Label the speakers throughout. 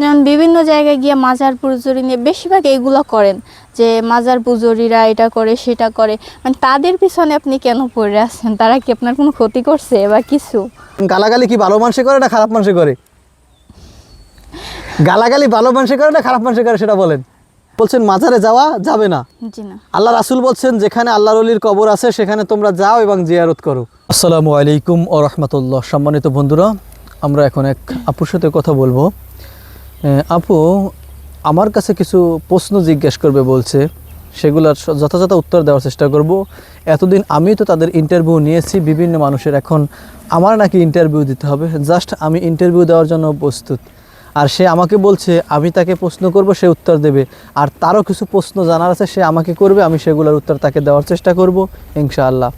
Speaker 1: যেমন বিভিন্ন জায়গায় গিয়ে মাজার পুজোরি নিয়ে বেশিরভাগ এইগুলো করেন যে মাজার পুজোরিরা এটা করে সেটা করে। মানে তাদের পিছনে আপনি কেন পড়ে আছেন? তারা কি আপনার কোনো ক্ষতি করছে বা কিছু?
Speaker 2: গালাগালি কি ভালো মানুষে করে না খারাপ মানুষে করে? গালাগালি ভালো মানুষে করে না খারাপ মানুষে করে সেটা বলেন। বলছেন মাজারে যাওয়া যাবে না।
Speaker 1: জি না।
Speaker 2: আল্লাহ রাসুল বলছেন যেখানে আল্লাহ রলির কবর আছে সেখানে তোমরা যাও এবং জিয়ারত করো। আসসালামু আলাইকুম ও রহমতুল্লাহ। সম্মানিত বন্ধুরা আমরা এখন এক আপুর সাথে কথা বলব। আপু আমার কাছে কিছু প্রশ্ন জিজ্ঞেস করবে বলছে। সেগুলোর যথাযথ উত্তর দেওয়ার চেষ্টা করব। এতদিন আমি তো তাদের ইন্টারভিউ নিয়েছি বিভিন্ন মানুষের। এখন আমার নাকি ইন্টারভিউ দিতে হবে। জাস্ট আমি ইন্টারভিউ দেওয়ার জন্য প্রস্তুত। আর সে আমাকে বলছে আমি তাকে প্রশ্ন করব সে উত্তর দেবে। আর তারও কিছু প্রশ্ন জানার আছে সে আমাকে করবে। আমি সেগুলোর উত্তর তাকে দেওয়ার চেষ্টা করব ইনশাআল্লাহ।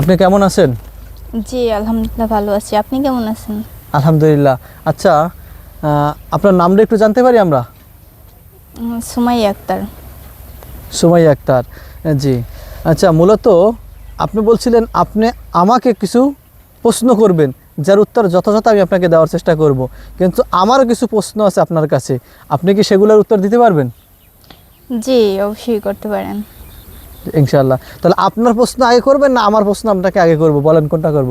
Speaker 2: আপনি কেমন আছেন?
Speaker 1: জি আলহামদুলিল্লাহ ভালো আছি। আপনি কেমন আছেন?
Speaker 2: আলহামদুলিল্লাহ। আচ্ছা আপনার নামটা একটু জানতে পারি আমরা?
Speaker 1: সুমাই আক্তার।
Speaker 2: সুমাই আক্তার জি। আচ্ছা মূলত আপনি বলছিলেন আপনি আমাকে কিছু প্রশ্ন করবেন যার উত্তর যথাযথ আমি আপনাকে দেওয়ার চেষ্টা করব। কিন্তু আমারও কিছু প্রশ্ন আছে আপনার কাছে। আপনি কি সেগুলোর উত্তর দিতে পারবেন?
Speaker 1: জি অবশ্যই করতে পারেন।
Speaker 2: ইনশাল্লাহ তাহলে আপনার প্রশ্ন আগে করবেন না আমার প্রশ্ন আপনাকে আগে করব? বলেন কোনটা করব?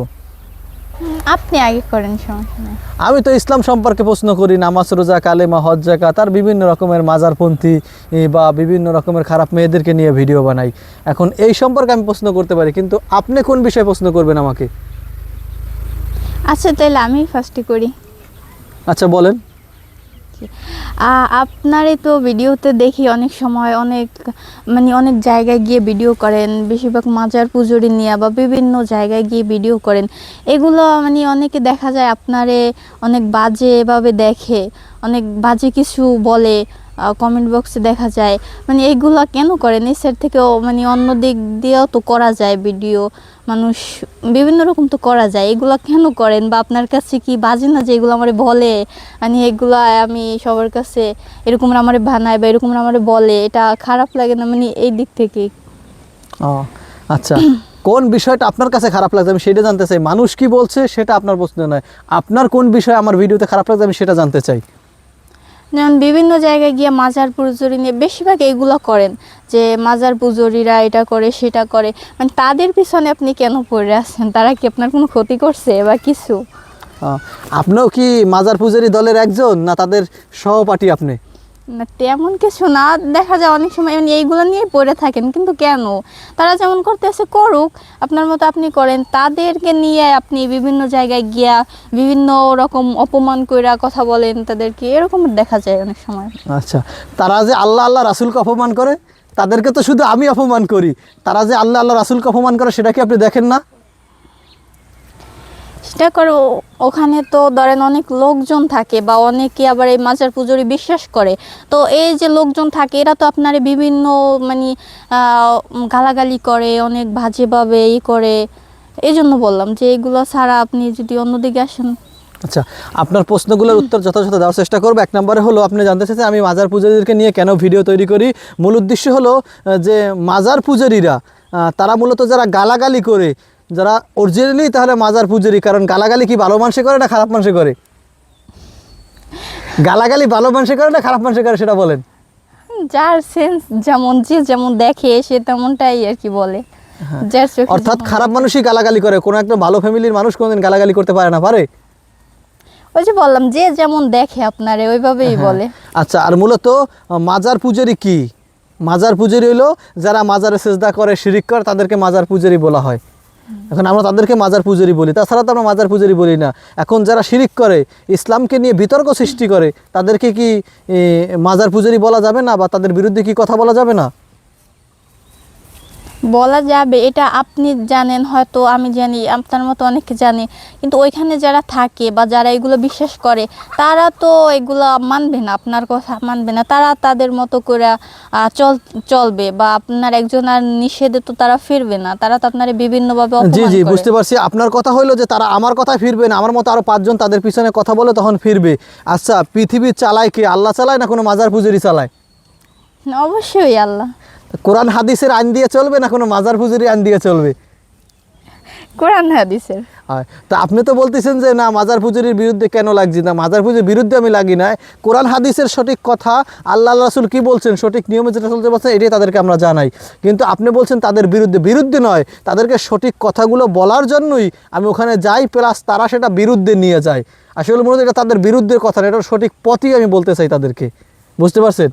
Speaker 1: আপনি আগে করেন সমস্যা নেই।
Speaker 2: আমি তো ইসলাম সম্পর্কে প্রশ্ন করি নামাজ রোজা কালেমা হজ জাকাত আর বিভিন্ন রকমের মাজারপন্থী বা বিভিন্ন রকমের খারাপ মেয়েদেরকে নিয়ে ভিডিও বানাই। এখন এই সম্পর্কে আমি প্রশ্ন করতে পারি কিন্তু আপনি কোন বিষয়ে প্রশ্ন করবেন আমাকে?
Speaker 1: আচ্ছা তাহলে আমি ফার্স্টে করি।
Speaker 2: আচ্ছা বলেন।
Speaker 1: আ- আপনারই তো ভিডিওতে দেখি অনেক সময় অনেক মানে অনেক জায়গায় গিয়ে ভিডিও করেন, বেশিরভাগ মাজার পুজোরি নিয়ে বা বিভিন্ন জায়গায় গিয়ে ভিডিও করেন। এগুলো মানে অনেকে দেখা যায় আপনারে অনেক বাজেভাবে দেখে, অনেক বাজে কিছু বলে কমেন্ট বক্সে দেখা যায়। মানে এইগুলো কেন করেন এই সাইড থেকেও মানে অন্য দিক দিয়েও তো করা যায় ভিডিও মানুষ বিভিন্ন রকম তো করা যায়। এগুলো কেন করেন? বা আপনার কাছে কি বাজে না যে এগুলো আমার বলে? মানে এগুলো আমি সবার কাছে এরকম আমার বানায় বা এরকম আমার বলে, এটা খারাপ লাগে না? মানে এই দিক থেকে।
Speaker 2: ও আচ্ছা। কোন বিষয়টা আপনার কাছে খারাপ লাগছে? আমি সেটা জানতে চাই। মানুষ কি বলছে সেটা আপনার প্রশ্ন নয়। আপনার কোন বিষয় আমার ভিডিওতে খারাপ লাগছে আমি সেটা জানতে চাই।
Speaker 1: যেমন বিভিন্ন জায়গায় গিয়ে মাজার পুজোরি নিয়ে বেশিরভাগ এগুলো করেন, যে মাজার পুজোরিরা এটা করে, সেটা করে। মানে তাদের পিছনে আপনি কেন পড়ে আছেন? তারা কি আপনার কোনো ক্ষতি করছে বা কিছু?
Speaker 2: আপনিও কি মাজার পুজোরি দলের একজন, না তাদের সহপাঠী আপনি?
Speaker 1: তেমন কিছু না। দেখা যায় অনেক সময় এমনি এইগুলো নিয়ে পড়ে থাকেন, কিন্তু কেন? তারা যেমন করতেছে, করুক। আপনার মতো আপনি করেন। তাদেরকে নিয়ে আপনি বিভিন্ন জায়গায় গিয়া বিভিন্ন রকম অপমান কইরা কথা বলেন তাদেরকে। এরকম দেখা যায় অনেক সময়।
Speaker 2: আচ্ছা তারা যে আল্লাহ আল্লাহ রাসুলকে অপমান করে, তাদেরকে তো শুধু আমি অপমান করি। তারা যে আল্লাহ আল্লাহ রাসুলকে অপমান করে, সেটা কি আপনি দেখেন না?
Speaker 1: সেটা করো ওখানে তো ধরেন অনেক লোকজন থাকে বা অনেকে আবার এই মাজার পুজোরি বিশ্বাস করে। তো এই যে লোকজন থাকে এরা তো আপনার বিভিন্ন মানে গালাগালি করে অনেক বাজেভাবে ই করে। এই জন্য বললাম যে এগুলো ছাড়া আপনি যদি অন্যদিকে আসেন।
Speaker 2: আচ্ছা আপনার প্রশ্নগুলোর উত্তর যথাযথ দেওয়ার চেষ্টা করব। এক নম্বরে হলো আপনি জানতে চাইছেন আমি মাজার পূজারীদেরকে নিয়ে কেন ভিডিও তৈরি করি? মূল উদ্দেশ্য হলো যে মাজার পূজারীরা তারা মূলত যারা গালাগালি করে যারা অরিজিনালি তাহলে মাজার পূজারি কারণ গালাগালি কি ভালো মানুষে করে না খারাপ মানুষে করে? গালাগালি ভালো মানুষে করে না খারাপ মানুষে করে সেটা বলেন।
Speaker 1: যার সেন্স যেমন যে যেমন দেখে সে তেমনটাই আর কি বলে।
Speaker 2: হ্যাঁ। অর্থাৎ খারাপ মানুষই গালাগালি করে কোনো একটা ভালো ফ্যামিলির মানুষ কোনোদিন গালাগালি করতে পারে না পারে?
Speaker 1: ওই যে বললাম যে যেমন দেখে আপনারে ওইভাবেই
Speaker 2: হ্যাঁ।
Speaker 1: বলে।
Speaker 2: আচ্ছা আর মূলত মাজার পূজারি কি? মাজার পূজারি হলো যারা মাজারে সেজদা করে শিরিক করে তাদেরকে মাজার পূজারি বলা হয়। এখন আমরা তাদেরকে মাজার পুজারি বলি, তাছাড়া তো আমরা মাজার পুজারি বলি না। এখন যারা শিরিক করে, ইসলামকে নিয়ে বিতর্ক সৃষ্টি করে, তাদেরকে কি মাজার পুজারি বলা যাবে না বা তাদের বিরুদ্ধে কি কথা বলা যাবে না?
Speaker 1: বলা যাবে এটা আপনি জানেন হয়তো আমি জানি আপনার মতো অনেকে জানে। কিন্তু ওইখানে যারা থাকে বা যারা এগুলো বিশ্বাস করে তারা তো এগুলো মানবে না আপনার কথা মানবে না। তারা তাদের মতো করে চল চলবে বা আপনার একজন আর নিষেধে তো তারা ফিরবে না। তারা তো আপনার বিভিন্নভাবে
Speaker 2: জি জি বুঝতে পারছি। আপনার কথা হইল যে তারা আমার কথা ফিরবে না আমার মতো আরও পাঁচজন তাদের পিছনে কথা বলে তখন ফিরবে। আচ্ছা পৃথিবী চালায় কি? আল্লাহ চালায় না কোনো মাজার পূজারি চালায়?
Speaker 1: অবশ্যই আল্লাহ।
Speaker 2: কোরআন হাদিসের আইন দিয়ে চলবে না কোনো মাজার পূজারি আইন দিয়ে চলবে?
Speaker 1: কোরআন হাদিসের।
Speaker 2: হয়। তা আপনি তো বলতেছেন যে না মাজার পুজোরির বিরুদ্ধে কেন লাগছি না? মাজার পুজোর বিরুদ্ধে আমি লাগি না কোরআন হাদিসের সঠিক কথা আল্লাহ রাসুল কি বলছেন? সঠিক নিয়মে যেটা চলতে পারছে এটাই তাদেরকে আমরা জানাই। কিন্তু আপনি বলছেন তাদের বিরুদ্ধে বিরুদ্ধে নয় তাদেরকে সঠিক কথাগুলো বলার জন্যই আমি ওখানে যাই প্লাস তারা সেটা বিরুদ্ধে নিয়ে যায়। আসলে মনে হয় এটা তাদের বিরুদ্ধের কথা না এটা সঠিক পথই আমি বলতে চাই তাদেরকে। বুঝতে পারছেন?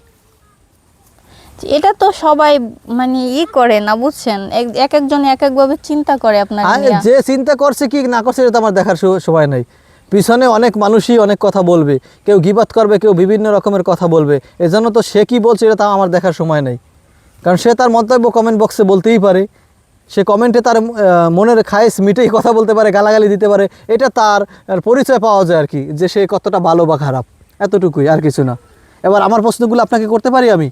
Speaker 1: এটা তো সবাই মানে ই করে না বুঝছেন? এক এক একজন এক একভাবে চিন্তা করে আপনার
Speaker 2: আর যে চিন্তা করছে কি না করছে এটা তো আমার দেখার সময় নেই। পিছনে অনেক মানুষই অনেক কথা বলবে। কেউ গিবাত করবে কেউ বিভিন্ন রকমের কথা বলবে। এজন্য তো সে কি বলছে এটা তাও আমার দেখার সময় নেই। কারণ সে তার মন্তব্য কমেন্ট বক্সে বলতেই পারে। সে কমেন্টে তার মনের খায়েস মিটেই কথা বলতে পারে গালাগালি দিতে পারে। এটা তার পরিচয় পাওয়া যায় আর কি যে সে কতটা ভালো বা খারাপ। এতটুকুই আর কিছু না। এবার আমার প্রশ্নগুলো আপনাকে করতে পারি আমি?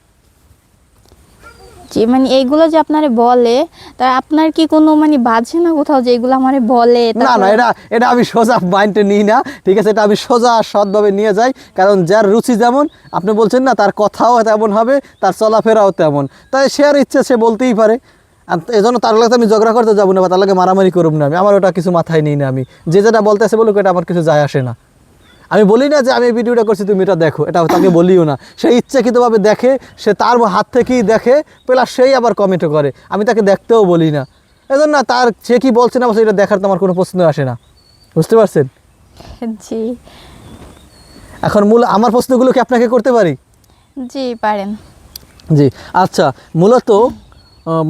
Speaker 1: যে মানে এইগুলো যে আপনারে বলে তা আপনার কি কোনো মানে বাজে না কোথাও যে এগুলো আমারে বলে?
Speaker 2: না না এটা এটা আমি সোজা মাইন্ডে নিই না ঠিক আছে? এটা আমি সোজা সৎভাবে নিয়ে যাই কারণ যার রুচি যেমন আপনি বলছেন না তার কথাও তেমন হবে তার চলাফেরাও তেমন। তাই সে আর ইচ্ছে সে বলতেই পারে। আর এই জন্য তার লাগে আমি ঝগড়া করতে যাব না বা তার লাগে মারামারি করব না আমি। আমার ওটা কিছু মাথায় নিই না আমি। যে যেটা বলতে বলতেছে বলুক এটা আমার কিছু যায় আসে না। আমি বলি না যে আমি এই ভিডিওটা করছি তুমি এটা দেখো। এটা তাকে বলিও না। সে ইচ্ছাকৃতভাবে দেখে সে তার হাত থেকেই দেখে প্লাস সেই আবার কমেন্টও করে। আমি তাকে দেখতেও বলি না। এজন্য না তার সে কি বলছে না এটা দেখার তো আমার কোনো প্রশ্ন আসে না। বুঝতে পারছেন?
Speaker 1: জি।
Speaker 2: এখন মূল আমার প্রশ্নগুলো কি আপনাকে করতে পারি?
Speaker 1: জি পারেন।
Speaker 2: জি আচ্ছা। মূলত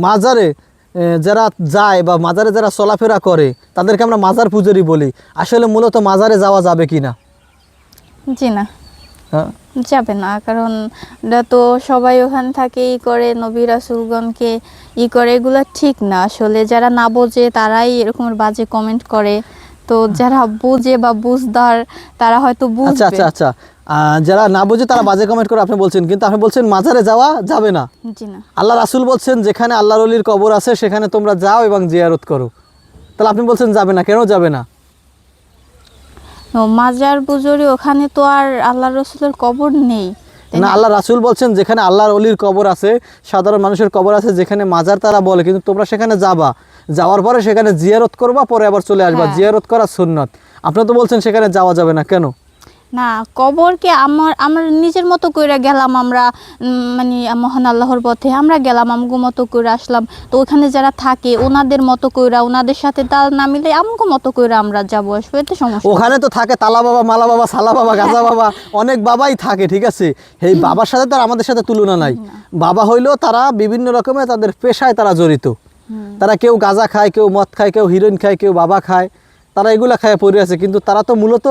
Speaker 2: মাজারে যারা যায় বা মাজারে যারা চলাফেরা করে তাদেরকে আমরা মাজার পুজোরই বলি। আসলে মূলত মাজারে যাওয়া যাবে কি না
Speaker 1: জি না।
Speaker 2: হ্যাঁ।
Speaker 1: যাবে না কারণ এটা তো সবাই ওখানে থাকে ই করে নবী রাসুলগণকে ই করে এগুলো ঠিক না। আসলে যারা না বোঝে তারাই এরকম বাজে কমেন্ট করে। তো যারা বুঝে বা বুঝদার তারা হয়তো
Speaker 2: আচ্ছা
Speaker 1: বুঝবে।
Speaker 2: আচ্ছা আচ্ছা আহ, যারা না বুঝে তারা বাজে কমেন্ট করে আপনি বলছেন। কিন্তু আপনি বলছেন মাজারে যাওয়া যাবে না।
Speaker 1: জি না।
Speaker 2: আল্লাহ রাসুল বলছেন যেখানে আল্লাহর অলির কবর আছে সেখানে তোমরা যাও এবং জিয়ারত করো। তাহলে আপনি বলছেন যাবে না কেন যাবে না?
Speaker 1: মাজার পুজোরি ওখানে তো আর আল্লাহ রসুলের কবর নেই
Speaker 2: না
Speaker 1: না?
Speaker 2: আল্লাহ রাসুল বলছেন যেখানে আল্লাহর অলির কবর আছে সাধারণ মানুষের কবর আছে যেখানে মাজার তারা বলে কিন্তু তোমরা সেখানে যাবা যাওয়ার পরে সেখানে জিয়ারত করবা পরে আবার চলে আসবা
Speaker 1: হ্যাঁ।
Speaker 2: জিয়ারত করা সুন্নত আপনি তো বলছেন সেখানে যাওয়া যাবে না কেন
Speaker 1: না কবরকে আমার আমার নিজের মতো কইরা গেলাম আমরা মানে মহান আল্লাহর পথে আমরা গেলাম আমগো মতো করে আসলাম। তো ওখানে যারা থাকে ওনাদের মতো কইরা ওনাদের সাথে তাল না মিলে আমগো মতো কইরা আমরা যাব আসব এতে সমস্যা।
Speaker 2: ওখানে তো থাকে তালা বাবা মালা বাবা সালা বাবা গাজা বাবা অনেক বাবাই থাকে ঠিক আছে? এই বাবার সাথে তার আমাদের সাথে তুলনা নাই। বাবা হইলেও তারা বিভিন্ন রকমের তাদের পেশায় তারা জড়িত। তারা কেউ গাঁজা খায় কেউ মদ খায় কেউ হিরোইন খায় কেউ বাবা খায়। তারা এগুলা খায় পড়ে আছে কিন্তু তারা তো মূলত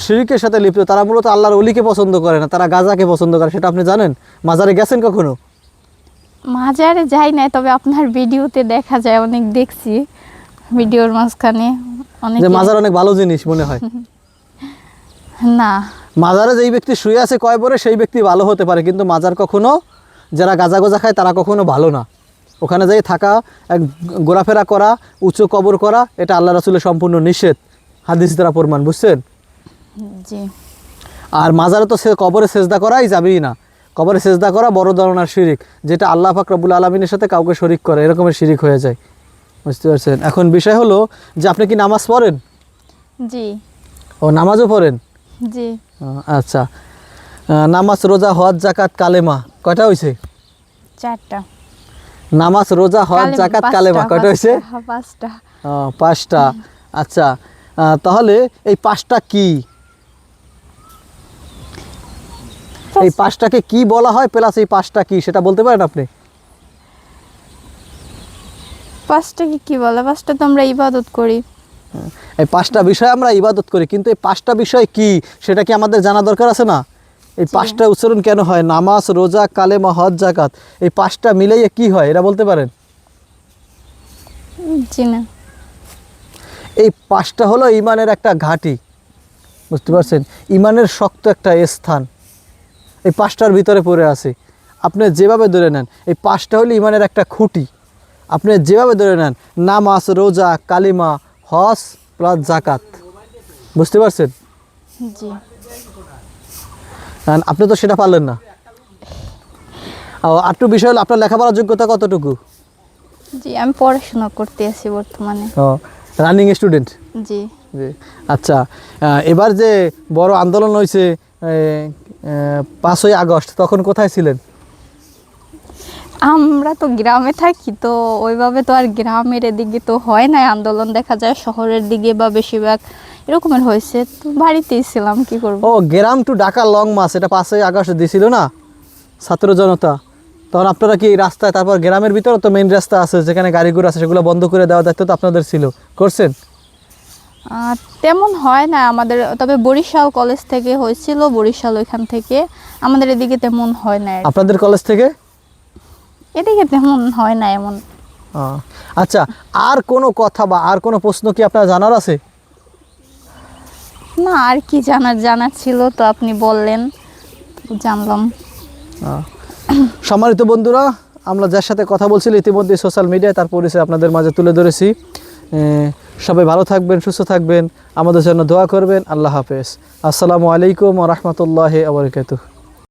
Speaker 2: শিরিকের সাথে লিপ্ত তারা মূলত আল্লাহর অলিকে পছন্দ করে না তারা গাজাকে পছন্দ করে সেটা আপনি জানেন? মাজারে গেছেন কখনো?
Speaker 1: মাজারে যাই নাই তবে আপনার ভিডিওতে দেখা যায় অনেক দেখছি ভিডিওর মাঝখানে অনেক
Speaker 2: যে মাজার অনেক ভালো জিনিস মনে হয়।
Speaker 1: না।
Speaker 2: মাজারে যেই ব্যক্তি শুয়ে আছে কয় পরে সেই ব্যক্তি ভালো হতে পারে কিন্তু মাজার কখনো যারা গাজা গোজা খায় তারা কখনো ভালো না। ওখানে যাই থাকা এক ঘোরাফেরা করা উঁচু কবর করা এটা আল্লাহ রাসুলের সম্পূর্ণ নিষেধ। হাদিস দ্বারা প্রমাণ বুঝছেন?
Speaker 1: জি।
Speaker 2: আর মাজারে তো সে কবরে সেজদা করাই যাবেই না। কবরে সেজদা করা বড় ধরনের শিরিক যেটা আল্লাহ পাক রব্বুল আলমিনের সাথে কাউকে শরিক করে এরকমের শিরিক হয়ে যায়। বুঝতে পারছেন? এখন বিষয় হলো যে আপনি কি নামাজ পড়েন?
Speaker 1: জি।
Speaker 2: ও নামাজও পড়েন?
Speaker 1: জি।
Speaker 2: আচ্ছা। নামাজ রোজা হজ জাকাত কালেমা কয়টা হয়েছে
Speaker 1: চারটা।
Speaker 2: নামাজ রোজা হজ জাকাত কালেমা কয়টা হয়েছে?
Speaker 1: পাঁচটা, পাঁচটা
Speaker 2: পাঁচটা। আচ্ছা তাহলে এই পাঁচটা কি? এই পাঁচটাকে কি বলা হয়? প্লাস এই পাঁচটা কি? সেটা বলতে পারেন আপনি?
Speaker 1: পাঁচটাকে কি বলে? পাঁচটা তো আমরা ইবাদত করি।
Speaker 2: এই পাঁচটা বিষয় আমরা ইবাদত করি কিন্তু এই পাঁচটা বিষয় কি? সেটা কি আমাদের জানা দরকার আছে না? এই পাঁচটা উচ্চারণ কেন হয়? নামাজ রোজা কালেমা হজ জাকাত এই পাঁচটা মিলাইয়ে কি হয়? এটা বলতে পারেন?
Speaker 1: জি না।
Speaker 2: এই পাঁচটা হলো ইমানের একটা ঘাঁটি। বুঝতে পারছেন? ইমানের শক্ত একটা স্থান। এই পাঁচটার ভিতরে পড়ে আছে। আপনি যেভাবে ধরে নেন এই পাঁচটা হলো ইমানের একটা খুঁটি। আপনি যেভাবে ধরে নেন নামাজ রোজা কালিমা হজ প্লাস জাকাত বুঝতে পারছেন?
Speaker 1: জি।
Speaker 2: আপনি তো সেটা পারলেন না। আরেকটু বিষয় হলো আপনার লেখাপড়ার যোগ্যতা কতটুকু?
Speaker 1: জি আমি পড়াশোনা করতে আছি বর্তমানে।
Speaker 2: ও রানিং স্টুডেন্ট
Speaker 1: জি।
Speaker 2: জি আচ্ছা এবার যে বড় আন্দোলন হয়েছে পাঁচই আগস্ট তখন কোথায় ছিলেন?
Speaker 1: আমরা তো গ্রামে থাকি তো ওইভাবে তো আর গ্রামের এদিকে তো হয় না আন্দোলন দেখা যায় শহরের দিকে বা বেশিরভাগ এরকমের হয়েছে তো বাড়িতেই ছিলাম কি করব?
Speaker 2: ও গ্রাম টু ঢাকা লং মাস এটা পাঁচই আগস্ট দিছিল না? ছাত্র জনতা। তখন আপনারা কি এই রাস্তায় তারপর গ্রামের ভিতরে তো মেইন রাস্তা আছে যেখানে গাড়িগুলো আছে সেগুলো বন্ধ করে দেওয়া দায়িত্ব তো আপনাদের ছিল। করছেন?
Speaker 1: তেমন হয় না আমাদের তবে বরিশাল কলেজ থেকে হয়েছিল বরিশাল ওইখান থেকে। আমাদের এদিকে তেমন হয় না
Speaker 2: আপনাদের কলেজ থেকে?
Speaker 1: এদিকে তেমন হয় না এমন।
Speaker 2: আচ্ছা আর কোনো কথা বা আর কোনো প্রশ্ন কি আপনার জানার আছে?
Speaker 1: না, আর কি জানার জানার ছিল তো আপনি বললেন, জানলাম।
Speaker 2: সম্মানিত বন্ধুরা, আমরা যার সাথে কথা বলছিল ইতিমধ্যে সোশ্যাল মিডিয়ায় তার পরিচয় আপনাদের মাঝে তুলে ধরেছি। সবাই ভালো থাকবেন, সুস্থ থাকবেন, আমাদের জন্য দোয়া করবেন, আল্লাহ হাফেজ। আসসালামু আলাইকুম রহমতুল্লাহ আবরকাত